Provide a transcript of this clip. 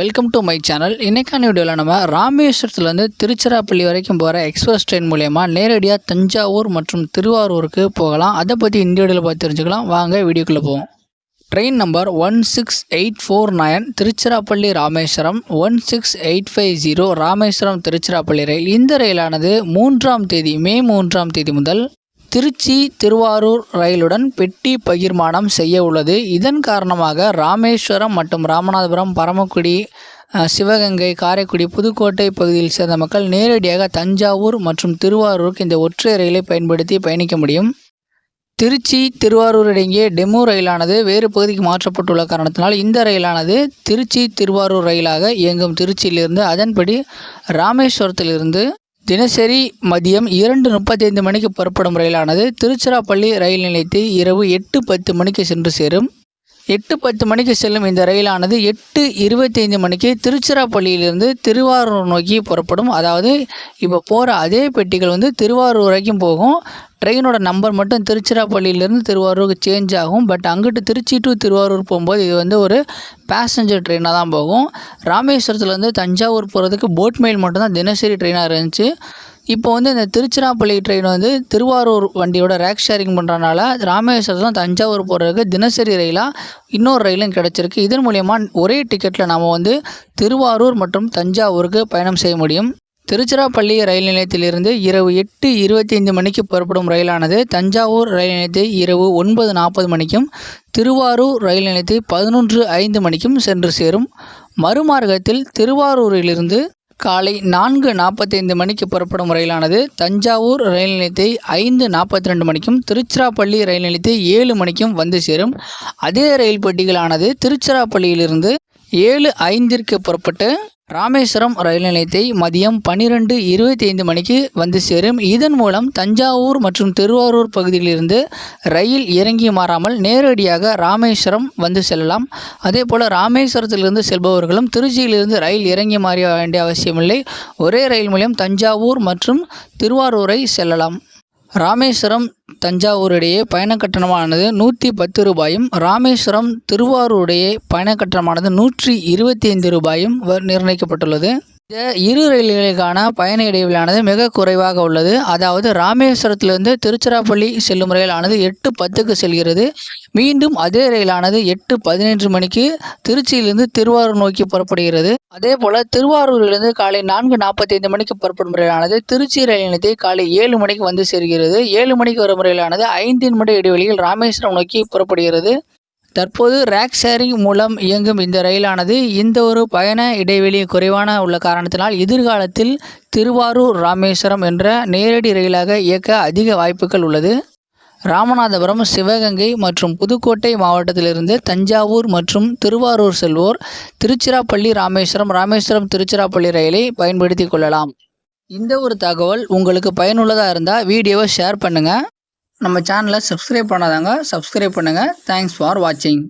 Welcome to my channel இன்றைக்கான வீடியோவில் நம்ம ராமேஸ்வரத்துலேருந்து திருச்சிராப்பள்ளி வரைக்கும் போகிற எக்ஸ்பிரஸ் ட்ரெயின் மூலயமா நேரடியாக தஞ்சாவூர் மற்றும் திருவாரூருக்கு போகலாம். அதை பற்றி இந்த வீடியோவில் பார்த்து தெரிஞ்சுக்கலாம். வாங்க வீடியோக்குள்ளே போவோம். Train number one six eight four nine Tiruchirappalli Rameswaram one six eight five zero Rameswaram Tiruchirappalli ரயில் இந்த ரயிலானது மூன்றாம் தேதி மே மூன்றாம் தேதி முதல் திருச்சி திருவாரூர் ரயிலுடன் பெட்டி பகிர்மானம் செய்ய உள்ளது. இதன் காரணமாக ராமேஸ்வரம் மற்றும் ராமநாதபுரம் பரமக்குடி சிவகங்கை காரைக்குடி புதுக்கோட்டை பகுதியில் சேர்ந்த மக்கள் நேரடியாக தஞ்சாவூர் மற்றும் திருவாரூருக்கு இந்த ஒற்றை ரயிலை பயன்படுத்தி பயணிக்க முடியும். திருச்சி திருவாரூர் இடையே டெமோ ரயிலானது வேறு பகுதிக்கு மாற்றப்பட்டுள்ள காரணத்தினால் இந்த ரயிலானது திருச்சி திருவாரூர் ரயிலாக இயங்கும். திருச்சியிலிருந்து அதன்படி ராமேஸ்வரத்திலிருந்து தினசரி மதியம் இரண்டு முப்பத்தைந்து மணிக்கு புறப்படும் ரயிலானது திருச்சிராப்பள்ளி ரயில் நிலையத்தை இரவு எட்டு பத்து மணிக்கு சென்று சேரும். எட்டு பத்து மணிக்கு செல்லும் இந்த ரயிலானது எட்டு இருபத்தைந்து மணிக்கு திருச்சிராப்பள்ளியிலிருந்து திருவாரூர் நோக்கி புறப்படும். அதாவது இப்போ போகிற அதே பெட்டிகள் வந்து திருவாரூர் வரைக்கும் போகும். ட்ரெயினோட நம்பர் மட்டும் திருச்சிராப்பள்ளியிலேருந்து திருவாரூருக்கு சேஞ்ச் ஆகும். பட் அங்கிட்டு திருச்சி டு திருவாரூர் போகும்போது இது வந்து ஒரு பேசஞ்சர் ட்ரெயினாக தான் போகும். ராமேஸ்வரத்துலேருந்து தஞ்சாவூர் போகிறதுக்கு போட் மெயில் மட்டும்தான் தினசரி ட்ரெயினாக இருந்துச்சு. இப்போ வந்து இந்த திருச்சிராப்பள்ளி ட்ரெயின் வந்து திருவாரூர் வண்டியோட ரேக் ஷேரிங் பண்ணுறனால ராமேஸ்வரத்துலாம் தஞ்சாவூர் போகிறதுக்கு தினசரி ரயிலாக இன்னொரு ரயிலும் கிடச்சிருக்கு. இதன் மூலயமா ஒரே டிக்கெட்டில் நாம் வந்து திருவாரூர் மற்றும் தஞ்சாவூருக்கு பயணம் செய்ய முடியும். திருச்சிராப்பள்ளி ரயில் நிலையத்திலிருந்து இரவு எட்டு இருபத்தைந்து மணிக்கு புறப்படும் ரயிலானது தஞ்சாவூர் ரயில் நிலையத்தை இரவு ஒன்பது நாற்பது மணிக்கும் திருவாரூர் ரயில் நிலையத்தை பதினொன்று ஐந்து மணிக்கும் சென்று சேரும். மறுமார்க்கத்தில் திருவாரூரிலிருந்து காலை நான்கு நாற்பத்தைந்து மணிக்கு புறப்படும் ரயிலானது தஞ்சாவூர் ரயில் நிலையத்தை ஐந்து நாற்பத்தி ரெண்டு மணிக்கும் திருச்சிராப்பள்ளி ரயில் நிலையத்தை ஏழு மணிக்கும் வந்து சேரும். அதே ரயில் பெட்டிகளானது திருச்சிராப்பள்ளியிலிருந்து ஏழு ஐந்திற்கு புறப்பட்டு ராமேஸ்வரம் ரயில் நிலையத்தை மதியம் பன்னிரெண்டு இருபத்தி ஐந்து மணிக்கு வந்து சேரும். இதன் மூலம் தஞ்சாவூர் மற்றும் திருவாரூர் பகுதியிலிருந்து ரயில் இறங்கி மாறாமல் நேரடியாக ராமேஸ்வரம் வந்து செல்லலாம். அதே போல் ராமேஸ்வரத்திலிருந்து செல்பவர்களும் திருச்சியிலிருந்து ரயில் இறங்கி மாற வேண்டிய அவசியமில்லை. ஒரே ரயில் மூலம் தஞ்சாவூர் மற்றும் திருவாரூரை செல்லலாம். ராமேஸ்வரம் தஞ்சாவூர் இடையே பயண கட்டணமானது நூற்றி பத்து ரூபாயும் ராமேஸ்வரம் திருவாரூர் இடையே பயண கட்டணமானது நூற்றி இருபத்தி ஐந்து ரூபாயும் வ- நிர்ணயிக்கப்பட்டுள்ளது. இந்த இரு ரயில்களுக்கான பயண இடைவெளியானது மிக குறைவாக உள்ளது. அதாவது ராமேஸ்வரத்திலிருந்து திருச்சிராப்பள்ளி செல்லும் ரயிலானது எட்டு பத்துக்கு செல்கிறது. மீண்டும் அதே ரயிலானது எட்டு பதினொன்று மணிக்கு திருச்சியிலிருந்து திருவாரூர் நோக்கி புறப்படுகிறது. அதே போல திருவாரூரிலிருந்து காலை நான்கு நாற்பத்தைந்து மணிக்கு புறப்படும் ரயிலானது திருச்சி ரயில் நிலையத்தை காலை ஏழு மணிக்கு வந்து சேர்கிறது. ஏழு மணிக்கு வரும் ரயிலானது ஐந்து நிமிட இடைவெளியில் ராமேஸ்வரம் நோக்கி புறப்படுகிறது. தற்போது ரேக் ஷேரிங் மூலம் இயங்கும் இந்த ரயிலானது இந்த ஒரு பயண இடைவெளி குறைவான உள்ள காரணத்தினால் எதிர்காலத்தில் திருவாரூர் ராமேஸ்வரம் என்ற நேரடி ரயிலாக இயக்க அதிக வாய்ப்புகள் உள்ளது. ராமநாதபுரம் சிவகங்கை மற்றும் புதுக்கோட்டை மாவட்டத்திலிருந்து தஞ்சாவூர் மற்றும் திருவாரூர் செல்வோர் திருச்சிராப்பள்ளி ராமேஸ்வரம் ராமேஸ்வரம் திருச்சிராப்பள்ளி ரயிலை பயன்படுத்தி கொள்ளலாம். இந்த ஒரு தகவல் உங்களுக்கு பயனுள்ளதாக இருந்தால் வீடியோவை ஷேர் பண்ணுங்கள் நம்ம சேனலை சப்ஸ்கிரைப் பண்ணாதாங்க சப்ஸ்கிரைப் பண்ணுங்கள் தேங்க்ஸ் ஃபார் வாட்சிங்